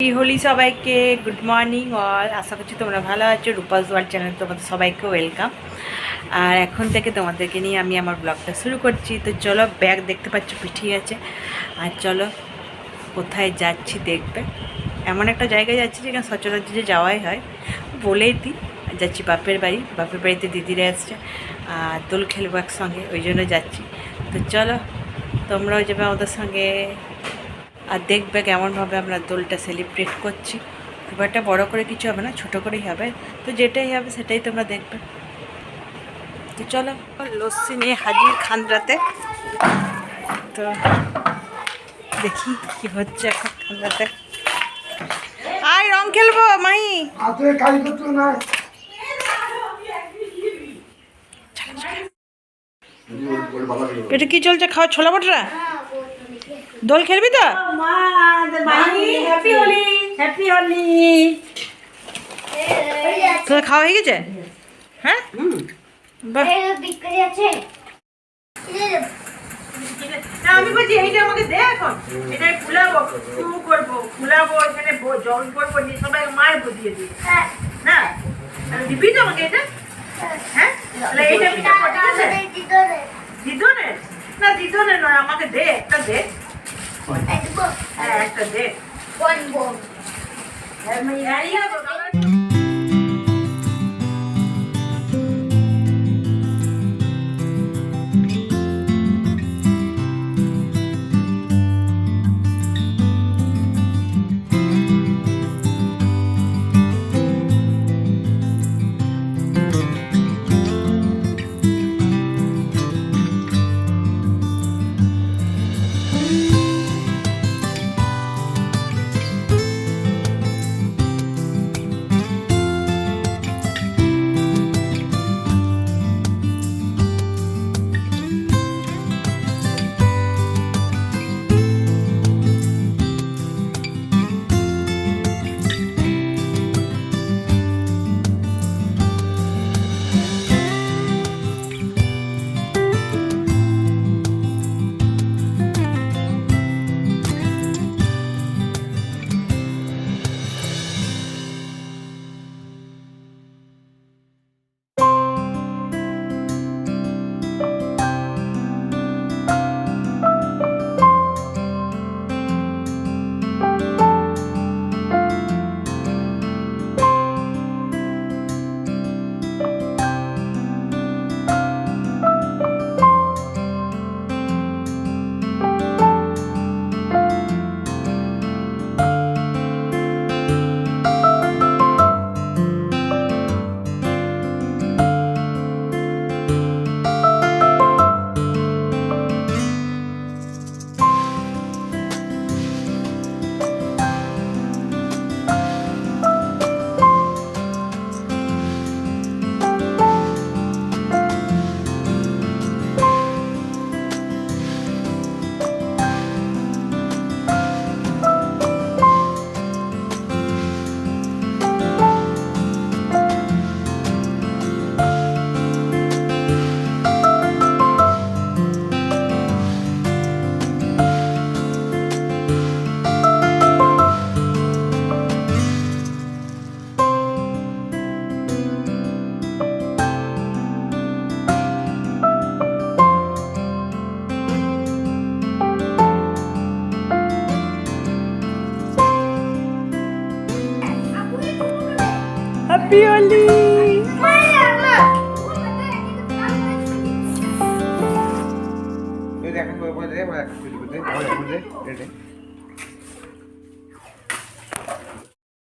হোলি সবাইকে good morning all. আশা করছি তোমরা ভালো আছো। রূপাস ওয়ার্ল্ড চ্যানেল তোমাদের সবাইকে ওয়েলকাম আর এখন থেকে তোমাদেরকে নিয়ে আমি আমার ব্লগটা শুরু করছি। তো চলো ব্যাগ দেখতে পাচ্ছ পিঠিয়ে আছে। আর চলো, কোথায় যাচ্ছি দেখবে। এমন একটা জায়গায় যাচ্ছি যেখানে সচরাচর যে যাওয়াই হয়। বলেই দিই, যাচ্ছি বাপের বাড়ি। বাপের বাড়িতে দিদিরা এসছে। আর দোল খেলব একসঙ্গে, ওই জন্য যাচ্ছি। তো চলো, তোমরাও যাবে আমাদের সঙ্গে। আর দেখবে কেমনভাবে আমরা দোলটা সেলিব্রেট করছি। খুব একটা বড়ো করে কিছু হবে না ছোটো করেই হবে। তো যেটাই হবে সেটাই তোমরা দেখবে। তো চলো লস্যি নিয়ে হাজির খান্দ্রাতে তো দেখি কি হচ্ছে এখন খান্দ্রাতে আয় রং খেলব কারিগর এটা কি চলছে? খাওয়া ছোলা বটরা দোল খেলবি তো? তোর খাওয়া হয়ে গেছে? হ্যাঁ? আমি বলছি এইটা আমাকে দে এখন। এটা ফুলাবো শুরু করব ফুলাবো এখানে জল করব নিয়ে সবাই মায়ের বুঝিয়ে দিই হ্যাঁ। না? দিবি তো আমাকে এটা? হ্যাঁ? তাহলে এইটা না দিদনের নয় আমাকে দে একটা দে। At the book. At the. One book. How many?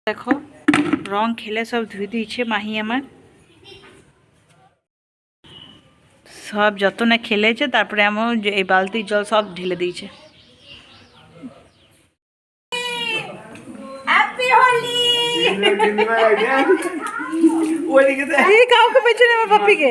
দেখো রং খেলে সব ধুয়ে দিয়েছে মাহি আমার সব যত না খেলেছে তারপরে এমন যে এই বালতির জল সব ঢেলে দিয়েছে কাউকে পেছনে আমার পাপিকে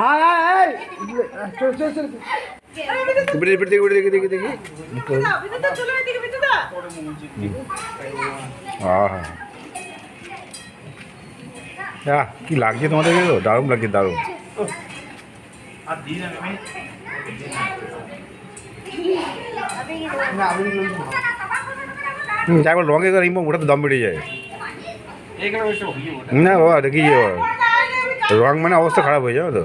আয় আয় আয় চল চল চল দেখি দেখি দেখি দেখি আহা। কি লাগছে তোমাদের এগুলো? দারুণ লাগছে, দারুণ। একবার রঙে করে ওটা তো দম বেড়ে যায়। না, বাবা দেখি রং মানে অবস্থা খারাপ হয়ে যাবে তো।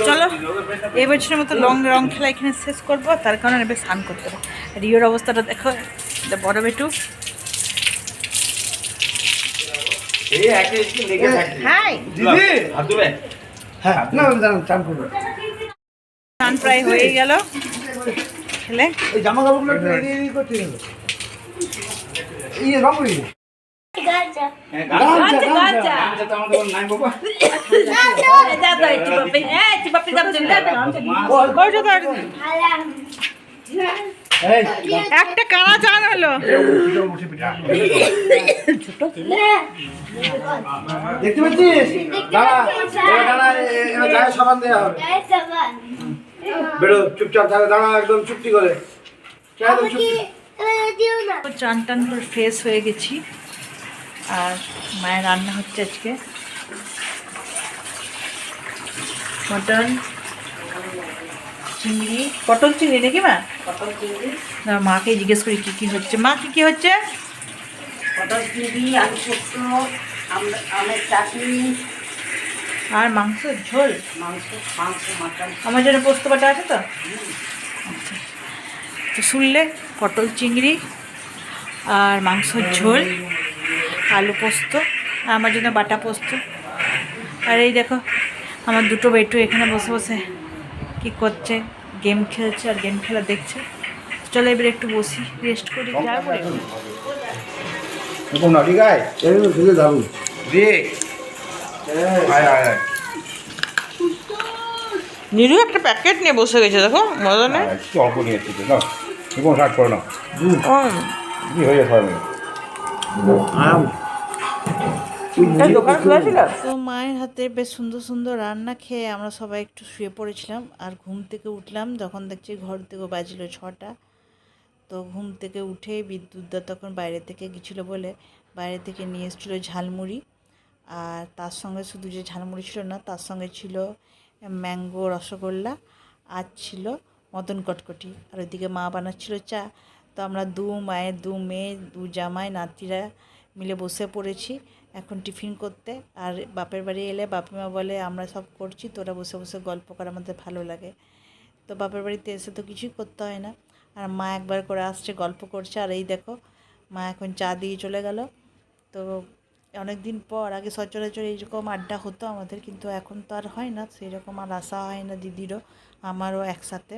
চলো এই বছরের মতো লং রং খেলা এখানে শেষ করব তার কারণে এবার স্নান করতে হবে রিওর অবস্থাটা দেখো এটা বড় বেটু। হ্যাঁ স্নান প্রায় হয়ে গেল। খেলে। জামা কাপড়গুলো একটা কানা চান হলো। দেখতে পাচ্ছিস? বেরো চুপচাপ থাকে দাঁড়া একদম চুপটি করে। চান টান করে ফ্রেশ হয়ে গেছি। আর মায়ের রান্না হচ্ছে আজকে। মটন চিংড়ি পটল চিংড়ি নাকি মা? পটল চিংড়ি। না মাকে জিজ্ঞেস করি কী কী হচ্ছে। মা কী কী হচ্ছে? পটল চিংড়ি আলু পোস্ত আমের চাটনি। আর মাংস ঝোল? মাংস মাংস মাটন। আমার জন্য পোস্ত বাটা আছে তো? আচ্ছা। তো শুনলে পটল চিংড়ি আর মাংসর ঝোল। আলু পোস্ত আর আমার জন্য বাটা পোস্ত। আর এই দেখো আমার দুটো বেটু এখানে বসে বসে কি করছে গেম খেলছে আর গেম খেলা দেখছে। চলো এবার একটু বসি রেস্ট করি নিরু একটা প্যাকেট নিয়ে বসে গেছে দেখো মজা নেই। অল্প নিয়ে এসেছি না শার্ট করো না কি হয়ে যাবে সবাই দোকান খোলা ছিল তো মায়ের হাতে বেশ সুন্দর সুন্দর রান্না খেয়ে আমরা সবাই একটু শুয়ে পড়েছিলাম আর ঘুম থেকে উঠলাম যখন দেখছি ঘর থেকে বাজলো ছটা। তো ঘুম থেকে উঠে বিদ্যুৎদা তখন বাইরে থেকে গেছিল বলে বাইরে থেকে নিয়ে এসেছিল ঝালমুড়ি। আর তার সঙ্গে শুধু যে ঝালমুড়ি ছিল না তার সঙ্গে ছিল ম্যাঙ্গো রসগোল্লা আর ছিল মদন কটকটি। আর ওইদিকে মা বানাচ্ছিল চা। তো আমরা দু মায়ের, দু মেয়ে, দু জামাই, নাতিরা মিলে বসে পড়েছি এখন টিফিন করতে। আর বাপের বাড়ি এলে বাপিমা বলে, আমরা সব করছি, তোরা বসে বসে গল্প করা, আমাদের ভালো লাগে। তো বাপের বাড়িতে এসে তো কিছুই করতে হয় না। আর মা একবার করে আসছে, গল্প করছে। আর এই দেখো, মা এখন চা দিয়ে চলে গেল। তো অনেক দিন পর, আগে সচরাচর এইরকম আড্ডা হতো আমাদের, কিন্তু এখন তো আর হয় না সেই রকম আর আসা হয় না দিদিরও, আমারও একসাথে।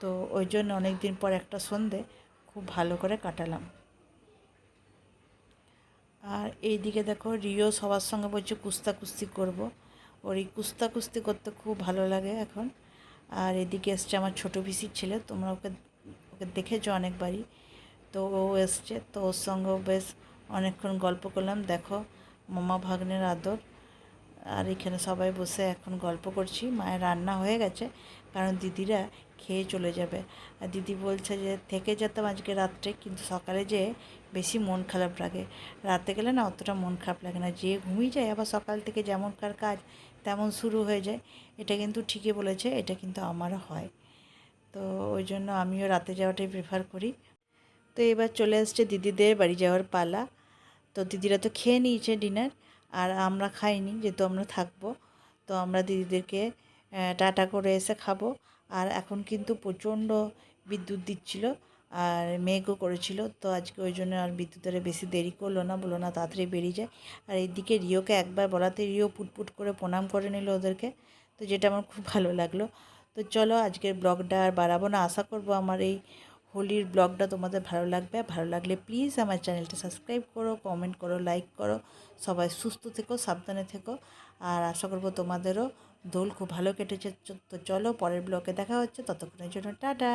তো ওই জন্য অনেক দিন পর একটা সন্ধে। খুব ভালো করে কাটালাম। আর এইদিকে দেখো রিও সবার সঙ্গে বলছে, কুস্তা কুস্তি করব। ওর এই কুস্তা কুস্তি করতে খুব ভালো লাগে এখন। আর এদিকে এসছে আমার ছোটো পিসির ছেলে, তোমরা ওকে ওকে দেখেছ অনেকবারই। তো ও এসছে, তো ওর সঙ্গেও বেশ অনেকক্ষণ গল্প করলাম। দেখো মামা ভাগ্নের আদর। আর এখানে সবাই বসে এখন গল্প করছি। মায়ের রান্না হয়ে গেছে, কারণ দিদিরা খেয়ে চলে যাবে। আর দিদি বলছে যে, থেকে যেতাম আজকে রাত্রে, কিন্তু সকালে যে বেশি মন খারাপ লাগে। রাতে গেলে না অতটা মন খারাপ লাগে না। যে ঘুমিয়ে যায়, আবার সকাল থেকে যেমনকার কাজ, তেমন শুরু হয়ে যায়। এটা কিন্তু ঠিকই বলেছে, এটা কিন্তু আমারও হয়। তো ওই জন্য আমিও রাতে যাওয়াটাই প্রেফার করি। তো এবার চলে আসছে দিদিদের বাড়ি যাওয়ার পালা। তো দিদিরা তো খেয়ে নিয়েছে ডিনার, আর আমরা খাইনি, যেহেতু আমরা থাকব। তো আমরা দিদিদেরকে টাটা করে এসে খাব। আর এখন কিন্তু প্রচণ্ড বিদ্যুৎ দিচ্ছিল আর মেঘও করেছিল। তো আজকে ওই জন্য আর বিদ্যুতের বেশি দেরি করল না বলো না তাড়াতাড়ি বেরিয়ে যায়। আর এইদিকে রিওকে একবার বলাতে রিও পুটপুট করে প্রণাম করে নিল ওদেরকে। তো যেটা আমার খুব ভালো লাগল। তো চলো আজকের ব্লগটা আর বাড়াবো না। আশা করব আমার এই হোলির ব্লগটা তোমাদের ভালো লাগবে। ভালো লাগলে প্লিজ আমার চ্যানেলটা সাবস্ক্রাইব করো কমেন্ট করো লাইক করো। সবাই সুস্থ থেকো, সাবধানে থেকো। আর আশা করব তোমাদেরও দোল খুব ভালো কেটেছে তো চলো পরের ব্লকে দেখা হচ্ছে ততক্ষণের জন্য টাটা।